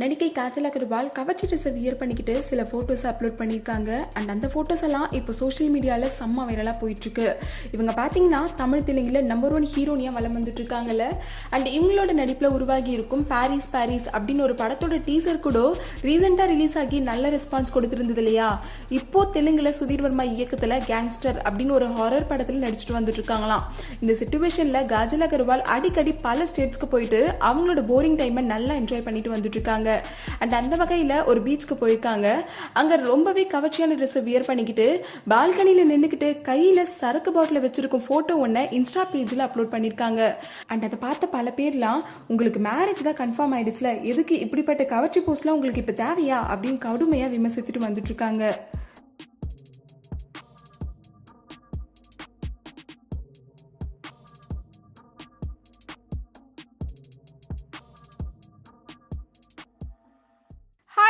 நடிகை காஜல் அகர்வால் கவர்ச்சி ட்ரெஸ்ஸை வியர் பண்ணிக்கிட்டு சில ஃபோட்டோஸ் அப்லோட் பண்ணியிருக்காங்க. அண்ட் அந்த ஃபோட்டோஸ் எல்லாம் இப்போ சோஷியல் மீடியாவில் செம்ம வைரலாக போயிட்டுருக்கு. இவங்க பார்த்தீங்கன்னா தமிழ் தெலுங்கில் நம்பர் ஒன் ஹீரோனியாக வளம் வந்துட்டு இருக்காங்கல்ல அண்ட் இவங்களோட நடிப்பில் உருவாகி இருக்கும் பாரிஸ் பாரிஸ் அப்படின்னு ஒரு படத்தோட டீசர் கூட ரீசெண்டாக ரிலீஸ் ஆகி நல்ல ரெஸ்பான்ஸ் கொடுத்துருந்தது இல்லையா? இப்போ தெலுங்குல சுதீர் வர்மா இயக்கத்தில் கேங்ஸ்டர் அப்படின்னு ஒரு ஹாரர் படத்தில் நடிச்சிட்டு வந்துட்டு இருக்காங்களாம் இந்த சுச்சுவேஷனில் காஜல் அகர்வால் அடிக்கடி பல ஸ்டேட்ஸ்க்கு போயிட்டு அவங்களோட போரிங் டைமை நல்லா என்ஜாய் பண்ணிட்டு வந்துட்டு இருக்காங்க அண்ட் அந்த வகையில் ஒரு பீச்சுக்கு போயிருக்காங்க. அங்கே ரொம்பவே கவர்ச்சியான ட்ரெஸ்ஸை வியர் பண்ணிக்கிட்டு பால்கனியில் நின்றுக்கிட்டு கையில் சரக்கு பாட்டில் வச்சுருக்கும் ஃபோட்டோ ஒன்று இன்ஸ்டா பேஜில் அப்லோட் பண்ணியிருக்காங்க. அண்ட் அதை பார்த்த பல பேர்லாம் உங்களுக்கு மேரேஜ் தான் கன்ஃபார்ம் ஆயிடுச்சுல. எதுக்கு இப்படிப்பட்ட கவர்ச்சி போஸ்ட்லாம் உங்களுக்கு இப்போ தேவையா? அப்படின்னு கடுமையாக விமர்சித்துட்டு வந்துட்டு இருக்காங்க.